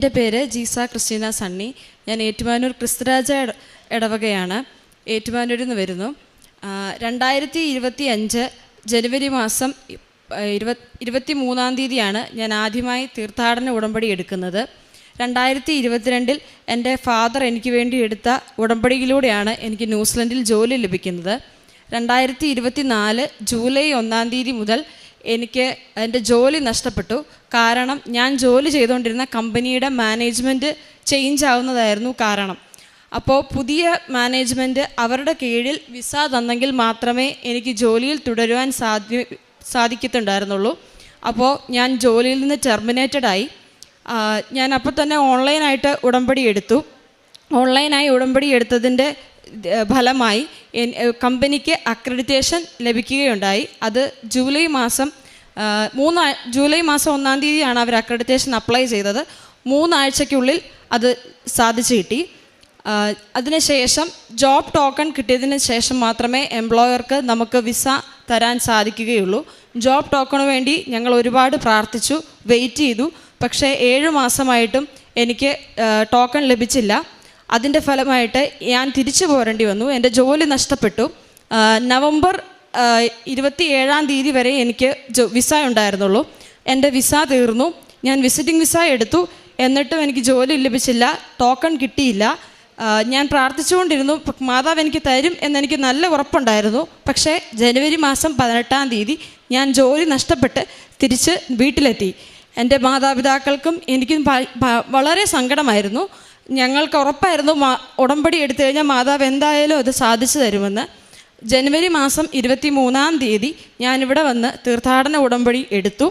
എന്റെ പേര് ജീസ ക്രിസ്റ്റീന സണ്ണി. ഞാൻ ഏറ്റുമാനൂർ ക്രിസ്തുരാജ ഇടവകയാണ് ഏറ്റുമാനൂരിൽ നിന്ന് വരുന്നു. രണ്ടായിരത്തി ഇരുപത്തി അഞ്ച് ജനുവരി മാസം ഇരുപത് ഇരുപത്തി മൂന്നാം തീയതിയാണ് ഞാൻ ആദ്യമായി തീർത്ഥാടന ഉടമ്പടി എടുക്കുന്നത്. രണ്ടായിരത്തി ഇരുപത്തിരണ്ടിൽ എന്റെ ഫാദർ എനിക്ക് വേണ്ടി എടുത്ത ഉടമ്പടിയിലൂടെയാണ് എനിക്ക് ന്യൂസിലൻഡിൽ ജോലി ലഭിക്കുന്നത്. രണ്ടായിരത്തി ഇരുപത്തി നാല് ജൂലൈ ഒന്നാം തീയതി മുതൽ എനിക്ക് എന്റെ ജോലി നഷ്ടപ്പെട്ടു. കാരണം ഞാൻ ജോലി ചെയ്തുകൊണ്ടിരുന്ന കമ്പനിയുടെ മാനേജ്മെന്റ് ചേഞ്ച് ആവുന്നതായിരുന്നു കാരണം. അപ്പോൾ പുതിയ മാനേജ്മെന്റ് അവരുടെ കീഴിൽ വിസ തന്നെങ്കിൽ മാത്രമേ എനിക്ക് ജോലിയിൽ തുടരുവാൻ സാധ്യ സാധിക്കത്തുണ്ടായിരുന്നുള്ളൂ. അപ്പോൾ ഞാൻ ജോലിയിൽ നിന്ന് ടെർമിനേറ്റഡ് ആയി. ഞാൻ അപ്പോൾ തന്നെ ഓൺലൈനായിട്ട് ഉടമ്പടി എടുത്തു. ഓൺലൈനായി ഉടമ്പടി എടുത്തതിന്റെ ഫലമായി കമ്പനിക്ക് അക്രഡിറ്റേഷൻ ലഭിക്കുകയുണ്ടായി. അത് ജൂലൈ മാസം മൂന്ന് ജൂലൈ മാസം ഒന്നാം തീയതിയാണ് അവർ അക്രഡിറ്റേഷൻ അപ്ലൈ ചെയ്തത്. മൂന്നാഴ്ചയ്ക്കുള്ളിൽ അത് സാധിച്ചു കിട്ടി. അതിനുശേഷം ജോബ് ടോക്കൺ കിട്ടിയതിന് ശേഷം മാത്രമേ എംപ്ലോയർക്ക് നമുക്ക് വിസ തരാൻ സാധിക്കുകയുള്ളൂ. ജോബ് ടോക്കണു വേണ്ടി ഞങ്ങൾ ഒരുപാട് പ്രാർത്ഥിച്ചു വെയിറ്റ് ചെയ്തു. പക്ഷേ ഏഴ് മാസമായിട്ടും എനിക്ക് ടോക്കൺ ലഭിച്ചില്ല. അതിന്റെ ഫലമായിട്ട് ഞാൻ തിരിച്ചു പോരേണ്ടി വന്നു. എന്റെ ജോലി നഷ്ടപ്പെട്ടു. നവംബർ ഇരുപത്തി ഏഴാം തീയതി വരെ എനിക്ക് വിസ ഉണ്ടായിരുന്നുള്ളൂ. എന്റെ വിസ തീർന്നു. ഞാൻ വിസിറ്റിംഗ് വിസ എടുത്തു. എന്നിട്ടും എനിക്ക് ജോലി ലഭിച്ചില്ല. ടോക്കൺ കിട്ടിയില്ല. ഞാൻ പ്രാർത്ഥിച്ചുകൊണ്ടിരുന്നു മാതാവ് എനിക്ക് തരും എന്നെനിക്ക് നല്ല ഉറപ്പുണ്ടായിരുന്നു. പക്ഷേ ജനുവരി മാസം പതിനെട്ടാം തീയതി ഞാൻ ജോലി നഷ്ടപ്പെട്ട് തിരിച്ച് വീട്ടിലെത്തി. എന്റെ മാതാപിതാക്കൾക്കും എനിക്കും വളരെ സങ്കടമായിരുന്നു. ഞങ്ങൾക്ക് ഉറപ്പായിരുന്നു ഉടമ്പടി എടുത്തു കഴിഞ്ഞാൽ മാതാവ് എന്തായാലും അത് സാധിച്ചു തരുമെന്ന്. ജനുവരി മാസം ഇരുപത്തി മൂന്നാം തീയതി ഞാനിവിടെ വന്ന് തീർത്ഥാടന ഉടമ്പടി എടുത്തു.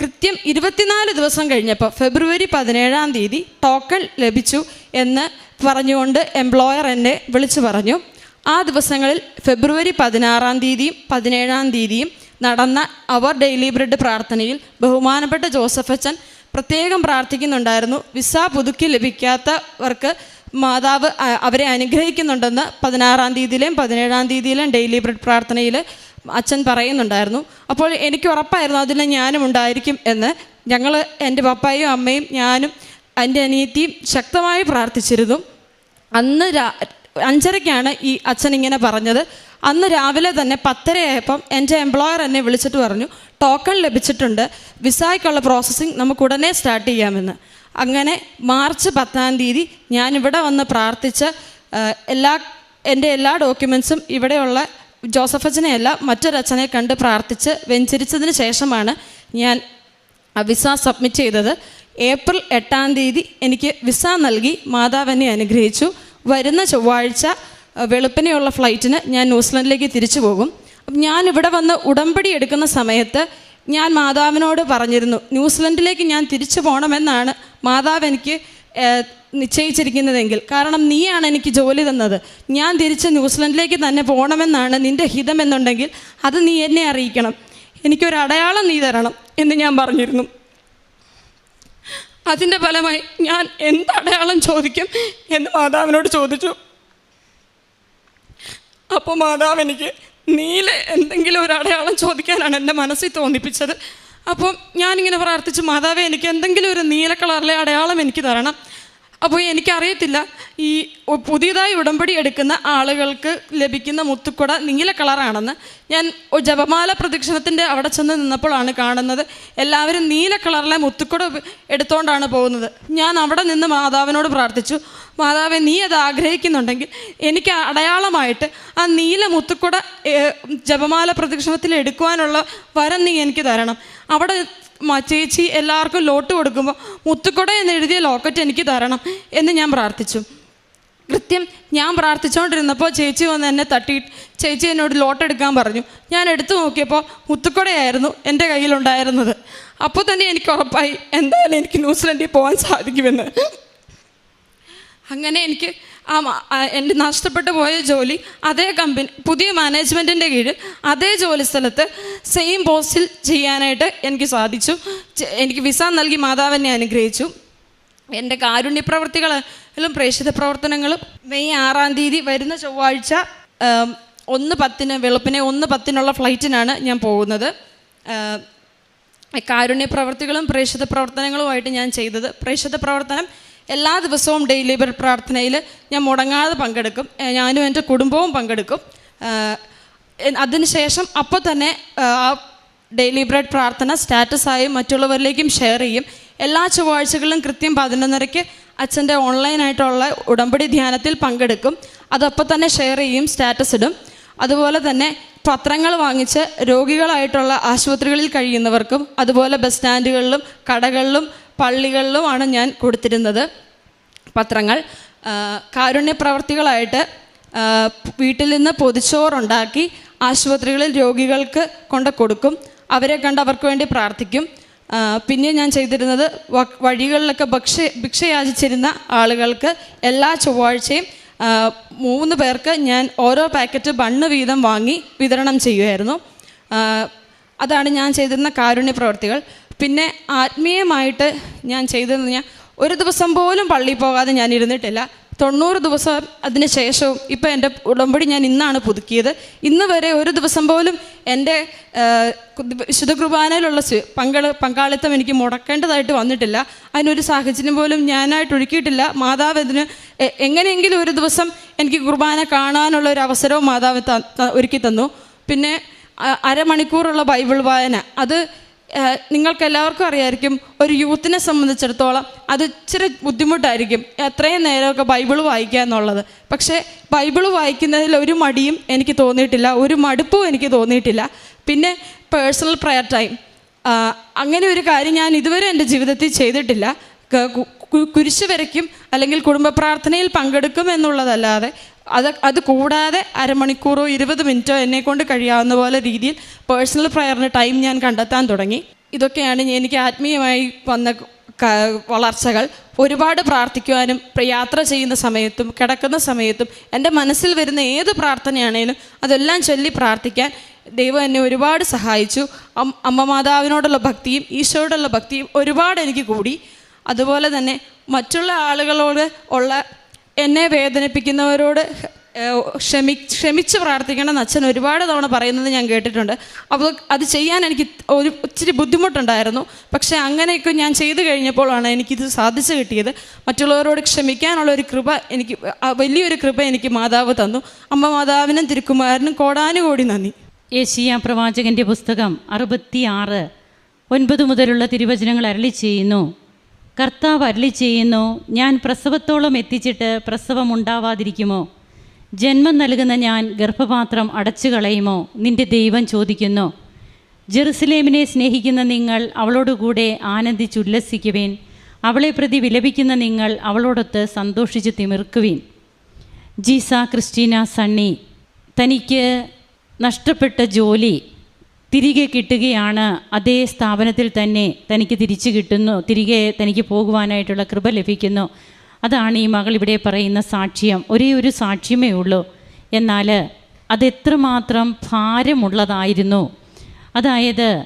കൃത്യം ഇരുപത്തിനാല് ദിവസം കഴിഞ്ഞപ്പോൾ ഫെബ്രുവരി പതിനേഴാം തീയതി ടോക്കൺ ലഭിച്ചു എന്ന് പറഞ്ഞുകൊണ്ട് എംപ്ലോയർ എന്നെ വിളിച്ചു പറഞ്ഞു. ആ ദിവസങ്ങളിൽ ഫെബ്രുവരി പതിനാറാം തീയതിയും പതിനേഴാം തീയതിയും നടന്ന അവർ ഡെയിലി ബ്രെഡ് പ്രാർത്ഥനയിൽ ബഹുമാനപ്പെട്ട ജോസഫ് പ്രത്യേകം പ്രാർത്ഥിക്കുന്നുണ്ടായിരുന്നു. വിസ പുതുക്കി ലഭിക്കാത്തവർക്ക് മാതാവ് അവരെ അനുഗ്രഹിക്കുന്നുണ്ടെന്ന് പതിനാറാം തീയതിയിലെയും പതിനേഴാം തീയതിയിലും ഡെയിലി ബ്രെഡ് പ്രാർത്ഥനയിൽ അച്ഛൻ പറയുന്നുണ്ടായിരുന്നു. അപ്പോൾ എനിക്ക് ഉറപ്പായിരുന്നു അതിൽ ഞാനും ഉണ്ടായിരിക്കും എന്ന്. ഞങ്ങൾ എന്റെ പപ്പായും അമ്മയും ഞാനും എന്റെ അനിയത്തിയും ശക്തമായി പ്രാർത്ഥിച്ചിരുന്നു. അന്ന് അഞ്ചരയ്ക്കാണ് ഈ അച്ഛൻ ഇങ്ങനെ പറഞ്ഞത്. അന്ന് രാവിലെ തന്നെ പത്തരയായപ്പം എന്റെ എംപ്ലോയർ എന്നെ വിളിച്ചിട്ട് പറഞ്ഞു ടോക്കൺ ലഭിച്ചിട്ടുണ്ട്. വിസായ്ക്കുള്ള പ്രോസസ്സിങ് നമുക്ക് ഉടനെ സ്റ്റാർട്ട് ചെയ്യാമെന്ന്. അങ്ങനെ മാർച്ച് പത്താം തീയതി ഞാനിവിടെ വന്ന് പ്രാർത്ഥിച്ച് എല്ലാ എന്റെ എല്ലാ ഡോക്യുമെൻസും ഇവിടെയുള്ള ജോസഫച്ചനെയല്ല മറ്റൊരച്ഛനെ കണ്ട് പ്രാർത്ഥിച്ച് വെഞ്ചരിച്ചതിന് ശേഷമാണ് ഞാൻ വിസ സബ്മിറ്റ് ചെയ്തത്. ഏപ്രിൽ എട്ടാം തീയതി എനിക്ക് വിസ നൽകി മാതാവിനെ അനുഗ്രഹിച്ചു. വരുന്ന ചൊവ്വാഴ്ച വെളുപ്പിനെയുള്ള ഫ്ലൈറ്റിന് ഞാൻ ന്യൂസിലൻഡിലേക്ക് തിരിച്ചു പോകും. അപ്പം ഞാൻ ഇവിടെ വന്ന് ഉടമ്പടി എടുക്കുന്ന സമയത്ത് ഞാൻ മാതാവിനോട് പറഞ്ഞിരുന്നു ന്യൂസിലൻഡിലേക്ക് ഞാൻ തിരിച്ചു പോകണമെന്നാണ് മാതാവ് എനിക്ക് നിശ്ചയിച്ചിരിക്കുന്നതെങ്കിൽ. കാരണം നീയാണ് എനിക്ക് ജോലി തന്നത്. ഞാൻ തിരിച്ച് ന്യൂസിലൻഡിലേക്ക് തന്നെ പോകണമെന്നാണ് നിന്റെ ഹിതമെന്നുണ്ടെങ്കിൽ അത് നീ എന്നെ അറിയിക്കണം. എനിക്കൊരു അടയാളം നീ തരണം എന്ന് ഞാൻ പറഞ്ഞിരുന്നു. അതിന്റെ ഫലമായി ഞാൻ എന്ത് അടയാളം ചോദിക്കും എന്ന് മാതാവിനോട് ചോദിച്ചു. അപ്പോൾ മാതാവ് എനിക്ക് നീല എന്തെങ്കിലും ഒരു അടയാളം ചോദിക്കാനാണ് എന്റെ മനസ്സിൽ തോന്നിപ്പിച്ചത്. അപ്പം ഞാനിങ്ങനെ പ്രാർത്ഥിച്ചു മാതാവെ എനിക്ക് എന്തെങ്കിലും ഒരു നീല കളറിലെ അടയാളം എനിക്ക് തരണം. അപ്പോൾ എനിക്കറിയത്തില്ല ഈ പുതിയതായി ഉടമ്പടി എടുക്കുന്ന ആളുകൾക്ക് ലഭിക്കുന്ന മുത്തുക്കുട നീല കളറാണെന്ന്. ഞാൻ ജപമാല പ്രദക്ഷിണത്തിന്റെ അവിടെ ചെന്ന് നിന്നപ്പോഴാണ് കാണുന്നത്. എല്ലാവരും നീല കളറിലെ മുത്തുക്കുട എടുത്തുകൊണ്ടാണ് പോകുന്നത്. ഞാൻ അവിടെ നിന്ന് മാതാവിനോട് പ്രാർത്ഥിച്ചു മാതാവെ നീ അത് ആഗ്രഹിക്കുന്നുണ്ടെങ്കിൽ എനിക്ക് അടയാളമായിട്ട് ആ നീല മുത്തുക്കുട ജപമാല പ്രദക്ഷിണത്തിൽ എടുക്കുവാനുള്ള വരം നീ എനിക്ക് തരണം. അവിടെ ചേച്ചി എല്ലാവർക്കും ലോട്ട് കൊടുക്കുമ്പോൾ മുത്തുക്കുട എന്ന് എഴുതിയ ലോക്കറ്റ് എനിക്ക് തരണം എന്ന് ഞാൻ പ്രാർത്ഥിച്ചു. കൃത്യം ഞാൻ പ്രാർത്ഥിച്ചുകൊണ്ടിരുന്നപ്പോൾ ചേച്ചി വന്ന് എന്നെ തട്ടി ചേച്ചി എന്നോട് ലോട്ട് എടുക്കാൻ പറഞ്ഞു. ഞാൻ എടുത്തു നോക്കിയപ്പോൾ മുത്തുക്കുടയായിരുന്നു എന്റെ കയ്യിലുണ്ടായിരുന്നത്. അപ്പോൾ തന്നെ എനിക്ക് ഉറപ്പായി എന്തായാലും എനിക്ക് ന്യൂസിലൻഡിൽ പോകാൻ സാധിക്കുമെന്ന്. അങ്ങനെ എനിക്ക് ആ എന്റെ നഷ്ടപ്പെട്ടു പോയ ജോലി അതേ കമ്പനി പുതിയ മാനേജ്മെന്റിന്റെ കീഴിൽ അതേ ജോലി സ്ഥലത്ത് സെയിം പോസ്റ്റിൽ ചെയ്യാനായിട്ട് എനിക്ക് സാധിച്ചു. എനിക്ക് വിസ നൽകി മാതാവിനെ അനുഗ്രഹിച്ചു. എന്റെ കാരുണ്യപ്രവർത്തികളും പ്രേക്ഷിത പ്രവർത്തനങ്ങളും മെയ് ആറാം തീയതി വരുന്ന ചൊവ്വാഴ്ച ഒന്ന് പത്തിന് വെളുപ്പിനെ ഒന്ന് പത്തിനുള്ള ഫ്ലൈറ്റിനാണ് ഞാൻ പോകുന്നത്. കാരുണ്യ പ്രവർത്തികളും പ്രേക്ഷിത പ്രവർത്തനങ്ങളുമായിട്ട് ഞാൻ ചെയ്തത്. പ്രേക്ഷിത പ്രവർത്തനം എല്ലാ ദിവസവും ഡെയിലി ബ്രെഡ് പ്രാർത്ഥനയിൽ ഞാൻ മുടങ്ങാതെ പങ്കെടുക്കും. ഞാനും എന്റെ കുടുംബവും പങ്കെടുക്കും. അതിനുശേഷം അപ്പോൾ തന്നെ ആ ഡെയിലി ബ്രെഡ് പ്രാർത്ഥന സ്റ്റാറ്റസായും മറ്റുള്ളവരിലേക്കും ഷെയർ ചെയ്യും. എല്ലാ ചൊവ്വാഴ്ചകളിലും കൃത്യം പതിനൊന്നരയ്ക്ക് അച്ഛന്റെ ഓൺലൈനായിട്ടുള്ള ഉടമ്പടി ധ്യാനത്തിൽ പങ്കെടുക്കും. അതപ്പോൾ തന്നെ ഷെയർ ചെയ്യും സ്റ്റാറ്റസ് ഇടും. അതുപോലെ തന്നെ പത്രങ്ങൾ വാങ്ങിച്ച് രോഗികളായിട്ടുള്ള ആശുപത്രികളിൽ കഴിയുന്നവർക്കും അതുപോലെ ബസ് സ്റ്റാൻഡുകളിലും കടകളിലും പള്ളികളിലുമാണ് ഞാൻ കൊടുത്തിരുന്നത് പത്രങ്ങൾ. കാരുണ്യപ്രവർത്തികളായിട്ട് കാരുണ്യ പ്രവർത്തികളായിട്ട് വീട്ടിൽ നിന്ന് പൊതിച്ചോറുണ്ടാക്കി ആശുപത്രികളിൽ രോഗികൾക്ക് കൊണ്ട് കൊടുക്കും. അവരെ കണ്ട് അവർക്ക് വേണ്ടി പ്രാർത്ഥിക്കും. പിന്നെ ഞാൻ ചെയ്തിരുന്നത് വഴികളിലൊക്കെ ഭക്ഷ്യ ഭിക്ഷയാചിച്ചിരുന്ന ആളുകൾക്ക് എല്ലാ ചൊവ്വാഴ്ചയും മൂന്ന് പേർക്ക് ഞാൻ ഓരോ പാക്കറ്റ് ബണ്ണ് വീതം വാങ്ങി വിതരണം ചെയ്യുമായിരുന്നു അതാണ് ഞാൻ ചെയ്തിരുന്ന കാരുണ്യ പ്രവർത്തികൾ പിന്നെ ആത്മീയമായിട്ട് ഞാൻ ചെയ്തതെന്ന് ഞാൻ ഒരു ദിവസം പോലും പള്ളിയിൽ പോകാതെ ഞാൻ ഇരുന്നിട്ടില്ല. തൊണ്ണൂറ് ദിവസം അതിന് ശേഷവും ഇപ്പം എന്റെ ഉടമ്പടി ഞാൻ ഇന്നാണ് പുതുക്കിയത്. ഇന്ന് വരെ ഒരു ദിവസം പോലും എന്റെ വിശുദ്ധ കുർബാനയിലുള്ള സ്വ- പങ്കാളിത്തം എനിക്ക് മുടക്കേണ്ടതായിട്ട് വന്നിട്ടില്ല. അതിനൊരു സാഹചര്യം പോലും ഞാനായിട്ട് ഒഴുക്കിയിട്ടില്ല മാതാവ് ഇതിന് എ- എങ്ങനെയെങ്കിലും ഒരു ദിവസം എനിക്ക് കുർബാന കാണാനുള്ള ഒരു അവസരവും മാതാവ് ഒരുക്കി തന്നു. പിന്നെ അരമണിക്കൂറുള്ള ബൈബിൾ വായന. അത് നിങ്ങൾക്ക് എല്ലാവർക്കും അറിയായിരിക്കും ഒരു യൂത്തിനെ സംബന്ധിച്ചിടത്തോളം അത് ഇച്ചിരി ബുദ്ധിമുട്ടായിരിക്കും അത്രയും നേരമൊക്കെ ബൈബിൾ വായിക്കുക എന്നുള്ളത്. പക്ഷേ ബൈബിൾ വായിക്കുന്നതിൽ ഒരു മടിയും എനിക്ക് തോന്നിയിട്ടില്ല ഒരു മടുപ്പും എനിക്ക് തോന്നിയിട്ടില്ല. പിന്നെ പേഴ്സണൽ പ്രയർ ടൈം. അങ്ങനെ ഒരു കാര്യം ഞാൻ ഇതുവരെ എന്റെ ജീവിതത്തിൽ ചെയ്തിട്ടില്ല. കുരിശ് വരയ്ക്കും അല്ലെങ്കിൽ കുടുംബ പ്രാർത്ഥനയിൽ പങ്കെടുക്കും എന്നുള്ളതല്ലാതെ അത് അത് കൂടാതെ അരമണിക്കൂറോ ഇരുപത് മിനിറ്റോ എന്നെ കൊണ്ട് കഴിയാവുന്ന പോലെ രീതിയിൽ പേഴ്സണൽ പ്രയറിന് ടൈം ഞാൻ കണ്ടെത്താൻ തുടങ്ങി. ഇതൊക്കെയാണ് എനിക്ക് ആത്മീയമായി വന്ന വളർച്ചകൾ. ഒരുപാട് പ്രാർത്ഥിക്കുവാനും പ്ര- യാത്ര ചെയ്യുന്ന സമയത്തും കിടക്കുന്ന സമയത്തും എന്റെ മനസ്സിൽ വരുന്ന ഏത് പ്രാർത്ഥനയാണേലും അതെല്ലാം ചൊല്ലി പ്രാർത്ഥിക്കാൻ ദൈവം എന്നെ ഒരുപാട് സഹായിച്ചു. അമ്മ മാതാവിനോടുള്ള ഭക്തിയും ഈശോയോടുള്ള ഭക്തിയും ഒരുപാട് എനിക്ക് കൂടി. അതുപോലെ തന്നെ മറ്റുള്ള ആളുകളോട് ഉള്ള എന്നെ വേദനിപ്പിക്കുന്നവരോട് ക്ഷമി ക്ഷമിച്ച് പ്രാർത്ഥിക്കണം അച്ഛൻ ഒരുപാട് തവണ പറയുന്നത് ഞാൻ കേട്ടിട്ടുണ്ട്. അപ്പോൾ അത് ചെയ്യാൻ എനിക്ക് ഒരു ഒത്തിരി ബുദ്ധിമുട്ടുണ്ടായിരുന്നു. പക്ഷേ അങ്ങനെയൊക്കെ ഞാൻ ചെയ്തു കഴിഞ്ഞപ്പോഴാണ് എനിക്കിത് സാധിച്ചു കിട്ടിയത്. മറ്റുള്ളവരോട് ക്ഷമിക്കാനുള്ള ഒരു കൃപ എനിക്ക് വലിയൊരു കൃപ എനിക്ക് മാതാവ് തന്നു. അമ്മ മാതാവിനും തിരുക്കുമാരനും കോടാനുകോടി നന്ദി. യേശിയ പ്രവാചകന്റെ പുസ്തകം അറുപത്തി ആറ് ഒൻപത് മുതലുള്ള തിരുവചനങ്ങൾ അരളി ചെയ്യുന്നു. കർത്താവ് അരളി ചെയ്യുന്നു ഞാൻ പ്രസവത്തോളം എത്തിച്ചിട്ട് പ്രസവം ഉണ്ടാവാതിരിക്കുമോ? ജന്മം നൽകുന്ന ഞാൻ ഗർഭപാത്രം അടച്ചു കളയുമോ നിന്റെ ദൈവം ചോദിക്കുന്നു. ജെറുസലേമിനെ സ്നേഹിക്കുന്ന നിങ്ങൾ അവളോടുകൂടെ ആനന്ദിച്ചുല്ലസിക്കുവേൻ. അവളെ പ്രതി വിലപിക്കുന്ന നിങ്ങൾ അവളോടൊത്ത് സന്തോഷിച്ച് തിമിർക്കുവിൻ. ജീസ ക്രിസ്റ്റീന സണ്ണി തനിക്ക് നഷ്ടപ്പെട്ട ജോലി തിരികെ കിട്ടുകയാണ്. അതേ സ്ഥാപനത്തിൽ തന്നെ തനിക്ക് തിരിച്ചു കിട്ടുന്നു. തിരികെ തനിക്ക് പോകുവാനായിട്ടുള്ള കൃപ ലഭിക്കുന്നു. അതാണ് ഈ മകൾ ഇവിടെ പറയുന്ന സാക്ഷ്യം. ഒരേ ഒരു സാക്ഷ്യമേ ഉള്ളൂ. എന്നാൽ അതെത്രമാത്രം ഭാരമുള്ളതായിരുന്നു. അതായത്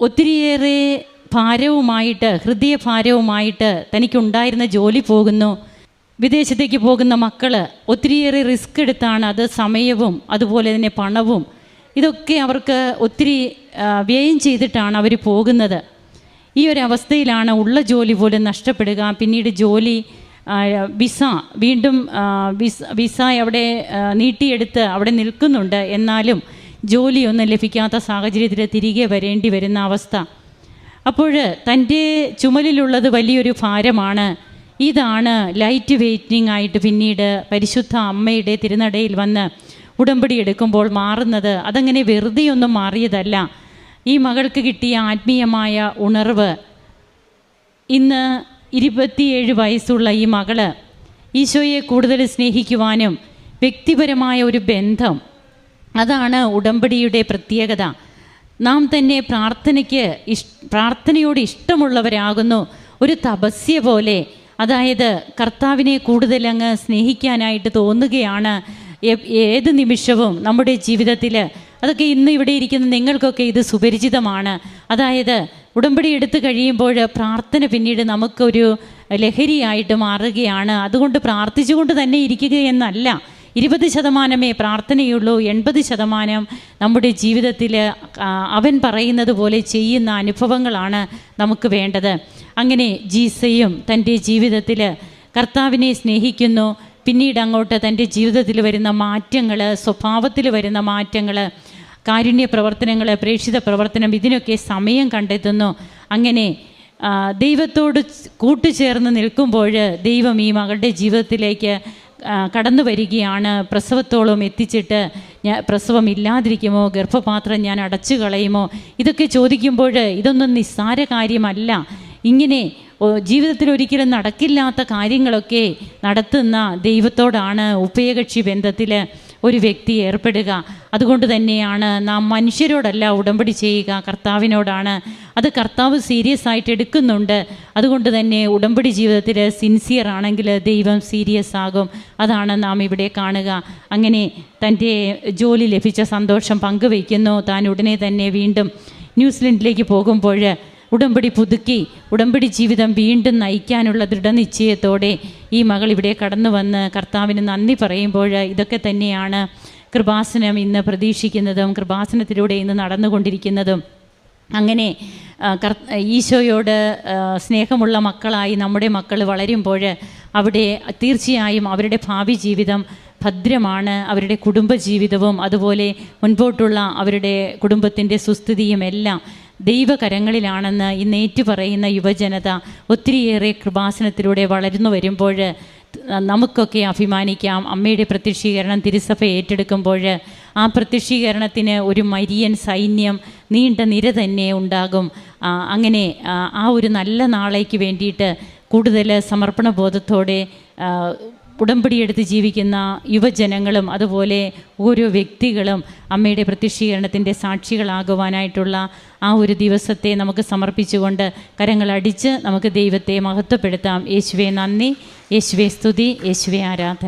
ഒത്തിരിയേറെ ഭാരവുമായിട്ട് ഹൃദയഭാരവുമായിട്ട് തനിക്കുണ്ടായിരുന്ന ജോലി പോകുന്നു. വിദേശത്തേക്ക് പോകുന്ന മക്കൾ ഒത്തിരിയേറെ റിസ്ക് എടുത്താണ്. അത് സമയവും അതുപോലെ തന്നെ പണവും ഇതൊക്കെ അവർക്ക് ഒത്തിരി വ്യയം ചെയ്തിട്ടാണ് അവർ പോകുന്നത്. ഈ ഒരു അവസ്ഥയിലാണ് ഉള്ള ജോലി പോലും നഷ്ടപ്പെടുക. പിന്നീട് ജോലി വിസ വീണ്ടും വിസ വിസ അവിടെ നീട്ടിയെടുത്ത് അവിടെ നിൽക്കുന്നുണ്ട്. എന്നാലും ജോലിയൊന്നും ലഭിക്കാത്ത സാഹചര്യത്തിൽ തിരികെ വരേണ്ടി വരുന്ന അവസ്ഥ. അപ്പോൾ തന്റെ ചുമലിലുള്ളത് വലിയൊരു ഭാരമാണ്. ഇതാണ് ലൈറ്റ് വെയിറ്റിംഗ് ആയിട്ട് പിന്നീട് പരിശുദ്ധ അമ്മയുടെ തിരുനടയിൽ വന്ന് ഉടമ്പടി എടുക്കുമ്പോൾ മാറുന്നത് അതങ്ങനെ വെറുതെയൊന്നും മാറിയതല്ല. ഈ മകൾക്ക് കിട്ടിയ ആത്മീയമായ ഉണർവ്. ഇന്ന് ഇരുപത്തിയേഴ് വയസ്സുള്ള ഈ മകൾ ഈശോയെ കൂടുതൽ സ്നേഹിക്കുവാനും വ്യക്തിപരമായ ഒരു ബന്ധം. അതാണ് ഉടമ്പടിയുടെ പ്രത്യേകത. നാം തന്നെ പ്രാർത്ഥനയ്ക്ക് ഇഷ് പ്രാർത്ഥനയോട് ഇഷ്ടമുള്ളവരാകുന്നു. ഒരു തപസ്യ പോലെ. അതായത് കർത്താവിനെ കൂടുതൽ അങ്ങ് സ്നേഹിക്കാനായിട്ട് തോന്നുകയാണ് ഏത് നിമിഷവും നമ്മുടെ ജീവിതത്തിൽ അതൊക്കെ ഇന്ന് ഇവിടെ ഇരിക്കുന്ന നിങ്ങൾക്കൊക്കെ ഇത് സുപരിചിതമാണ്. അതായത് ഉടമ്പടി എടുത്തു കഴിയുമ്പോൾ പ്രാർത്ഥന പിന്നീട് നമുക്കൊരു ലഹരിയായിട്ട് മാറുകയാണ്. അതുകൊണ്ട് പ്രാർത്ഥിച്ചുകൊണ്ട് തന്നെ ഇരിക്കുക എന്നല്ല. ഇരുപത് ശതമാനമേ പ്രാർത്ഥനയുള്ളൂ. എൺപത് ശതമാനം നമ്മുടെ ജീവിതത്തിൽ അവൻ പറയുന്നത് പോലെ ചെയ്യുന്ന അനുഭവങ്ങളാണ് നമുക്ക് വേണ്ടത്. അങ്ങനെ ജീസയും തന്റെ ജീവിതത്തിൽ കർത്താവിനെ സ്നേഹിക്കുന്നു. പിന്നീട് അങ്ങോട്ട് തന്റെ ജീവിതത്തിൽ വരുന്ന മാറ്റങ്ങൾ സ്വഭാവത്തിൽ വരുന്ന മാറ്റങ്ങൾ കാരുണ്യ പ്രവർത്തനങ്ങൾ പ്രേക്ഷിത പ്രവർത്തനം ഇതിനൊക്കെ സമയം കണ്ടെത്തുന്നു. അങ്ങനെ ദൈവത്തോട് കൂട്ടുചേർന്ന് നിൽക്കുമ്പോൾ ദൈവം ഈ മകളുടെ ജീവിതത്തിലേക്ക് കടന്നു വരികയാണ്. പ്രസവത്തോളം എത്തിച്ചിട്ട് ഞാൻ പ്രസവം ഇല്ലാതിരിക്കുമോ? ഗർഭപാത്രം ഞാൻ അടച്ചു കളയുമോ ഇതൊക്കെ ചോദിക്കുമ്പോൾ ഇതൊന്നും നിസ്സാര കാര്യമല്ല. ഇങ്ങനെ ജീവിതത്തിൽ ഒരിക്കലും നടക്കില്ലാത്ത കാര്യങ്ങളൊക്കെ നടത്തുന്ന ദൈവത്തോടാണ് ഉഭയകക്ഷി ബന്ധത്തിൽ ഒരു വ്യക്തി ഏർപ്പെടുക. അതുകൊണ്ട് തന്നെയാണ് നാം മനുഷ്യരോടല്ല ഉടമ്പടി ചെയ്യുക കർത്താവിനോടാണ്. അത് കർത്താവ് സീരിയസ് ആയിട്ട് എടുക്കുന്നുണ്ട്. അതുകൊണ്ട് തന്നെ ഉടമ്പടി ജീവിതത്തിൽ സിൻസിയർ ആണെങ്കിൽ ദൈവം സീരിയസ് ആകും. അതാണ് നാം ഇവിടെ കാണുക. അങ്ങനെ തന്റെ ജോലി ലഭിച്ച സന്തോഷം പങ്കുവയ്ക്കുന്നു. താൻ ഉടനെ തന്നെ വീണ്ടും ന്യൂസിലൻഡിലേക്ക് പോകുമ്പോൾ ഉടമ്പടി പുതുക്കി ഉടമ്പടി ജീവിതം വീണ്ടും നയിക്കാനുള്ള ദൃഢനിശ്ചയത്തോടെ ഈ മകൾ ഇവിടെ കടന്നു വന്ന് കർത്താവിന് നന്ദി പറയുമ്പോൾ ഇതൊക്കെ തന്നെയാണ് കൃപാസനം ഇന്ന് പ്രതീക്ഷിക്കുന്നതും കൃപാസനത്തിലൂടെ ഇന്ന് നടന്നുകൊണ്ടിരിക്കുന്നതും. അങ്ങനെ ഈശോയോട് സ്നേഹമുള്ള മക്കളായി നമ്മുടെ മക്കൾ വളരുമ്പോൾ അവിടെ തീർച്ചയായും അവരുടെ ഭാവി ജീവിതം ഭദ്രമാണ് അവരുടെ കുടുംബജീവിതവും അതുപോലെ മുൻപോട്ടുള്ള അവരുടെ കുടുംബത്തിന്റെ സുസ്ഥിതിയും എല്ലാം ദൈവകരങ്ങളിലാണെന്ന് ഇന്ന് ഏറ്റുപറയുന്ന യുവജനത ഒത്തിരിയേറെ കൃപാസനത്തിലൂടെ വളർന്നു വരുമ്പോൾ നമുക്കൊക്കെ അഭിമാനിക്കാം. അമ്മയുടെ പ്രത്യക്ഷീകരണം തിരുസഭ ഏറ്റെടുക്കുമ്പോൾ ആ പ്രത്യക്ഷീകരണത്തിന് ഒരു മരിയൻ സൈന്യം നീണ്ട നിര തന്നെ ഉണ്ടാകും. അങ്ങനെ ആ, ഒരു നല്ല നാളേക്ക് വേണ്ടിയിട്ട് കൂടുതൽ സമർപ്പണ ബോധത്തോടെ ഉടമ്പടിയെടുത്ത് ജീവിക്കുന്ന യുവജനങ്ങളും അതുപോലെ ഓരോ വ്യക്തികളും അമ്മയുടെ പ്രത്യക്ഷീകരണത്തിന്റെ സാക്ഷികളാകുവാനായിട്ടുള്ള ആ ഒരു ദിവസത്തെ നമുക്ക് സമർപ്പിച്ചുകൊണ്ട് കരങ്ങളടിച്ച് നമുക്ക് ദൈവത്തെ മഹത്വപ്പെടുത്താം. യേശുവെ നന്ദി. യേശുവെ സ്തുതി. യേശുവെ ആരാധന.